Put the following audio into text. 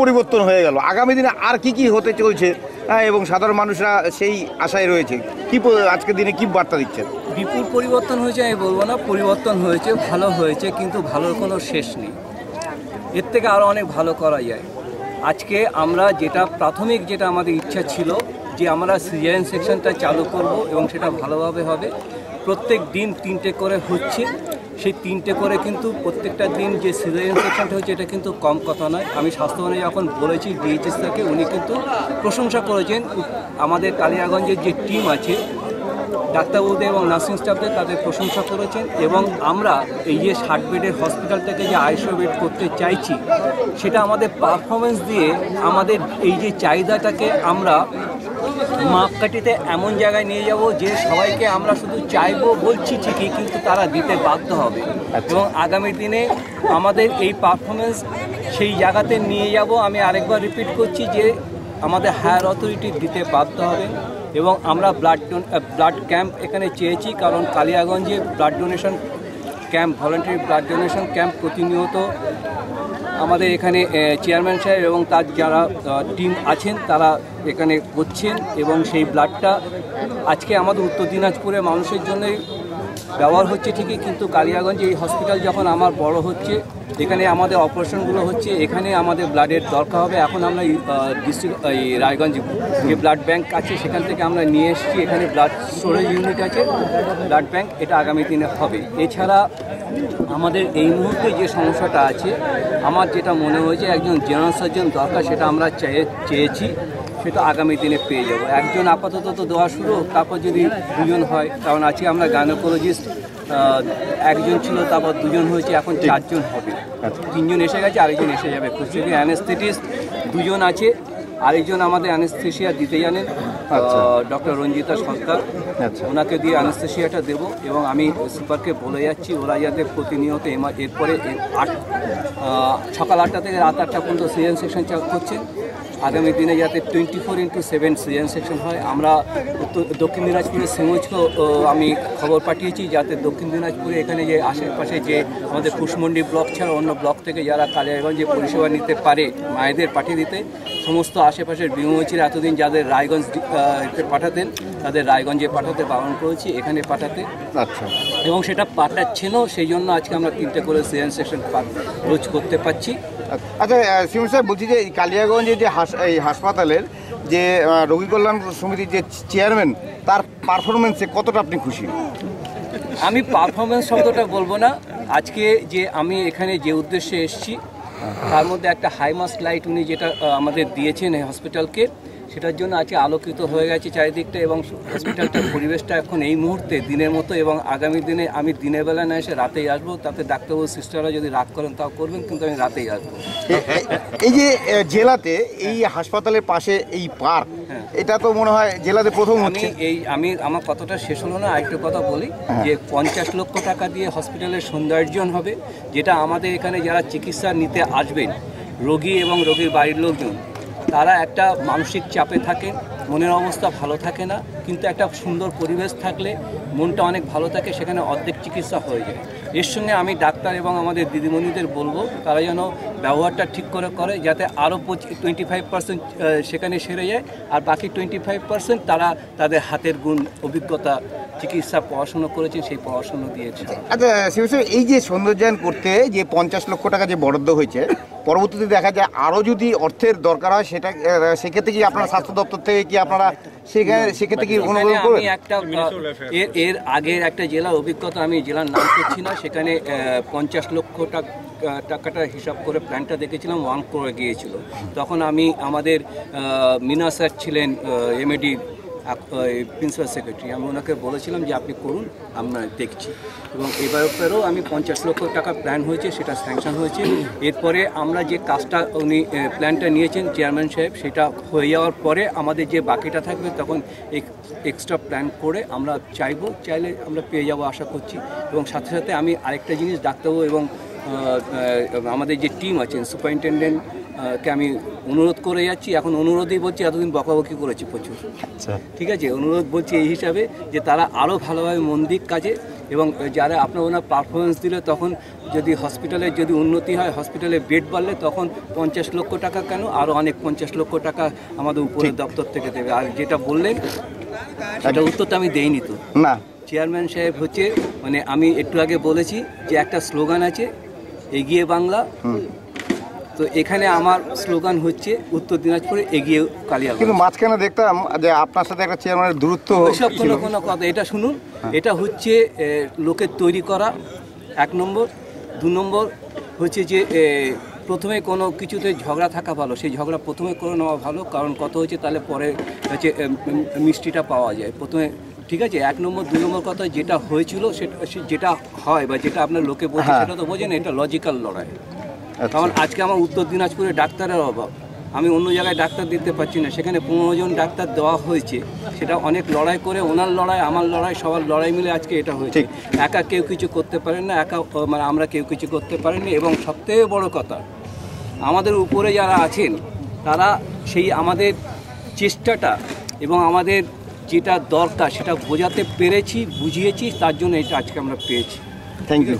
পরিবর্তন হয়ে গেল। আগামী দিনে আর কি কি হতে চলছে হ্যাঁ, এবং সাধারণ মানুষরা সেই আশায় রয়েছে? কি আজকের দিনে কি বার্তা দিচ্ছেন? বিপুল পরিবর্তন হয়েছে আমি বলব না পরিবর্তন হয়েছে ভালো হয়েছে কিন্তু ভালোর কোনো শেষ নেই। এর থেকে আরও অনেক ভালো করা যায়। আজকে আমরা যেটা প্রাথমিক যেটা আমাদের ইচ্ছা ছিল যে আমরা সিজারিয়ান সেকশনটা চালু করব এবং সেটা ভালোভাবে হবে। প্রত্যেক দিন তিনটে করে হচ্ছে। সেই তিনটে করে কিন্তু প্রত্যেকটা দিন যে সিজারিয়ান সেকশনটা হচ্ছে এটা কিন্তু কম কথা নয়। আমি স্বাস্থ্যবানে যখন বলেছি ডিএইচএস থেকে, উনি কিন্তু প্রশংসা করেছেন। আমাদের কালিয়াগঞ্জের যে টিম আছে, ডাক্তারবাবুদের এবং নার্সিং স্টাফদের তাদের প্রশংসা করেছেন এবং আমরা এই যে ষাট বেডের হসপিটালটাকে যে আড়াইশো বেড করতে চাইছি, সেটা আমাদের পারফরমেন্স দিয়ে আমাদের এই যে চাহিদাটাকে আমরা মাপকাঠিতে এমন জায়গায় নিয়ে যাব যে সবাইকে আমরা শুধু চাইব বলছি ঠিকই কিন্তু তারা দিতে বাধ্য হবে। এবং আগামী দিনে আমাদের এই পারফরমেন্স সেই জায়গাতে নিয়ে যাব। আমি আরেকবার রিপিট করছি যে আমাদের হায়ার অথরিটি দিতে বাধ্য হবে এবং আমরা ব্লাড ব্লাড ক্যাম্প এখানে চেয়েছি কারণ কালিয়াগঞ্জে blood donation camp voluntary blood donation camp প্রতিনিয়ত আমাদের এখানে চেয়ারম্যান সাহেব এবং তার যারা টিম আছেন, তারা এখানে করছেন এবং সেই ব্লাডটা আজকে আমাদের উত্তর দিনাজপুরে মানুষের জন্যই ব্যবহার হচ্ছে ঠিকই, কিন্তু কালিয়াগঞ্জে এই হসপিটাল যখন আমার বড় হচ্ছে, এখানে আমাদের অপারেশনগুলো হচ্ছে, এখানে আমাদের ব্লাডের দরকার হবে। এখন আমরা ডিস্ট্রিক্ট এই রায়গঞ্জ যে ব্লাড ব্যাংক আছে, সেখান থেকে আমরা নিয়ে এসেছি। এখানে ব্লাড স্টোরেজ ইউনিট আছে ব্লাড ব্যাংক এটা আগামী দিনে হবে। এছাড়া আমাদের এই মুহূর্তে যে সমস্যাটা আছে, আমার যেটা মনে হয়েছে, একজন জেনারেল সার্জন দরকার, সেটা আমরা চেয়ে, চেয়েছি। সেটা আগামী দিনে পেয়ে যাব। একজন আপাতত তো দেওয়া শুরু তারপর যদি দুজন হয় কারণ আজকে আমরা গাইনোকোলজিস্ট একজন ছিল তারপর দুজন হয়েছে এখন চারজন হবে। তিনজন এসে গেছে আরেকজন এসে যাবে। খুশি অ্যানেস্থেটিস্ট দুজন আছে আরেকজন আমাদের অ্যানেস্থেশিয়া দিতে জানেন আচ্ছা। ডক্টর রঞ্জিতা সরকার। আচ্ছা। ওনাকে দিয়ে অ্যানেস্থেশিয়াটা দেবো এবং আমি সুপারকে বলে যাচ্ছি ওরা যাতে প্রতিনিয়ত এরপরে আট সকাল আটটা থেকে রাত আটটা পর্যন্ত সিজন সেকশন করছেন আগামী দিনে যাতে twenty four into seven caesarean section হয় আমরা উত্তর দক্ষিণ দিনাজপুরের সিমজকেও আমি খবর পাঠিয়েছি যাতে দক্ষিণ দিনাজপুরে এখানে যে আশেপাশে যে আমাদের কুশমন্ডি ব্লক ছাড়া অন্য ব্লক থেকে যারা কালিয়াগঞ্জে পরিষেবা নিতে পারে মায়েদের পাঠিয়ে দিতে সমস্ত আশেপাশের বিমচির এতদিন যাদের রায়গঞ্জ পাঠাতেন তাদের রায়গঞ্জে পাঠাতে বারণ করেছি এখানে পাঠাতে। আচ্ছা। এবং সেটা পাঠাচ্ছেনও সেই জন্য আজকে আমরা তিনটে করে সিজন সেকশন রোজ করতে পারছি। আচ্ছা সিমন স্যার বলছি যে কালিয়াগঞ্জে যে এই হাসপাতালের যে রোগী কল্যাণ সমিতির যে চেয়ারম্যান, তার পারফরমেন্সে কতটা আপনি খুশি? আমি পারফরমেন্স শব্দটা বলব না। আজকে যে আমি এখানে যে উদ্দেশ্যে এসছি, তার মধ্যে একটা হাইমাস লাইট উনি যেটা আমাদের দিয়েছেন এই হসপিটালকে সেটার জন্য আজকে আলোকিত হয়ে গেছে চারিদিকটা এবং হসপিটালটার পরিবেশটা এখন এই মুহূর্তে দিনের মতো এবং আগামী দিনে আমি দিনের বেলা না এসে রাতেই আসব। তাতে ডাক্তারবাবু সিস্টাররা যদি রাগ করেন তাও করবেন কিন্তু আমি রাতেই আসব। এই যে জেলাতে এই হাসপাতালের পাশে এই পার্ক হ্যাঁ। এটা তো মনে হয় জেলাতে প্রথম আমি এই আমি আমার কথাটা শেষ হলো না আরেকটু কথা বলি। যে পঞ্চাশ লক্ষ টাকা দিয়ে হসপিটালের সৌন্দর্যন হবে যেটা আমাদের এখানে যারা চিকিৎসা নিতে আসবেন রোগী এবং রোগীর বাড়ির লোকজন তারা একটা মানসিক চাপে থাকে, মনের অবস্থা ভালো থাকে না, কিন্তু একটা সুন্দর পরিবেশ থাকলে মনটা অনেক ভালো থাকে, সেখানে অর্ধেক চিকিৎসা হয়ে যায়। এর সঙ্গে আমি ডাক্তার এবং আমাদের দিদিমণিদের বলব, তারা যেন ব্যবহারটা ঠিক করে করে, যাতে আরও টোয়েন্টি ফাইভ পার্সেন্ট সেখানে সেরে যায়, আর বাকি টোয়েন্টি ফাইভ পার্সেন্ট তারা তাদের হাতের গুণ, অভিজ্ঞতা, চিকিৎসা, পড়াশুনো করেছেন, সেই পড়াশুনো দিয়েছে আচ্ছা এই যে সৌন্দর্যায়ন করতে যে পঞ্চাশ লক্ষ টাকা যে বরাদ্দ হয়েছে পরবর্তীতে দেখা যায় আরও যদি অর্থের দরকার হয় সেটা সেক্ষেত্রে কি আপনারা স্বাস্থ্য দপ্তর থেকে কি আপনারা সেখানে সেক্ষেত্রে কি অনুমোদন করবেন একটা এর এর আগের একটা জেলার অভিজ্ঞতা আমি জেলার নাম করছি না সেখানে পঞ্চাশ লক্ষ টাকা টাকাটা হিসাব করে প্ল্যানটা দেখেছিলাম ওয়ান করে গিয়েছিল। তখন আমি আমাদের মিনা স্যার ছিলেন এমএডি প্রিন্সিপাল সেক্রেটারি আমি ওনাকে বলেছিলাম যে আপনি করুন, আমরা দেখছি। এবং এবারেও আমি পঞ্চাশ লক্ষ টাকা প্ল্যান হয়েছে, সেটা স্যাংশন হয়েছে। এরপরে আমরা যে কাজটা উনি প্ল্যানটা নিয়েছেন চেয়ারম্যান সাহেব, সেটা হয়ে যাওয়ার পরে আমাদের যে বাকিটা থাকবে, তখন এক্সট্রা প্ল্যান করে আমরা চাইব, চাইলে আমরা পেয়ে যাব আশা করছি। এবং সাথে সাথে আমি আরেকটা জিনিস ডাক্তারবাবু এবং আমাদের যে টিম আছেন সুপারিনটেন্ডেন্ট কে আমি অনুরোধ করে যাচ্ছি এখন অনুরোধই বলছি এতদিন বকাবকি করেছি প্রচুর। আচ্ছা। ঠিক আছে অনুরোধ বলছি এই হিসাবে যে তারা আরও ভালোভাবে মন দিক কাজে এবং যারা আপনার ওনার পারফরমেন্স দিলে তখন যদি হসপিটালের যদি উন্নতি হয় হসপিটালে বেড বাড়লে তখন পঞ্চাশ লক্ষ টাকা কেন? আরও অনেক পঞ্চাশ লক্ষ টাকা আমাদের উপরের দপ্তর থেকে দেবে। আর যেটা বললেন সেটা উত্তরটা আমি দেইনি তো। না। চেয়ারম্যান সাহেব হচ্ছে মানে আমি একটু আগে বলেছি যে একটা স্লোগান আছে এগিয়ে বাংলা তো এখানে আমার স্লোগান হচ্ছে উত্তর দিনাজপুরে এগিয়ে কালিয়া কিন্তু মাঝখানে দেখতাম যে আপনার সাথে একটা চেয়ারম্যানের দূরত্ব ছিল কোনো কোনো কথা এটা শুনুন। এটা হচ্ছে লোকের তৈরি করা এক নম্বর। দু নম্বর হচ্ছে যে প্রথমে কোনো কিছুতে ঝগড়া থাকা ভালো সেই ঝগড়া প্রথমে করে নেওয়া ভালো কারণ কত হচ্ছে তাহলে পরে হচ্ছে মিষ্টিটা পাওয়া যায়। প্রথমে ঠিক আছে? এক নম্বর দুই নম্বর কথা যেটা হয়েছিল সেটা সে- যেটা হয় বা যেটা আপনার লোকে বলছে হ্যাঁ। সেটা তো বোঝেন এটা লজিক্যাল লড়াই। কারণ আজকে আমার উত্তর দিনাজপুরে ডাক্তারের অভাব। আমি অন্য জায়গায় ডাক্তার দিতে পারছি না। সেখানে পনেরো জন ডাক্তার দেওয়া হয়েছে। সেটা অনেক লড়াই করে ওনার লড়াই আমার লড়াই সবার লড়াই মিলে আজকে এটা হয়েছে। একা কেউ কিছু করতে পারেন না একা মানে আমরা কেউ কিছু করতে পারিনি। এবং সবথেকে বড় কথা আমাদের উপরে যারা আছেন তারা সেই আমাদের চেষ্টাটা এবং আমাদের যেটা দরকার সেটা বোঝাতে পেরেছি বুঝিয়েছি তার জন্য এটা আজকে আমরা পেয়েছি। Thank you?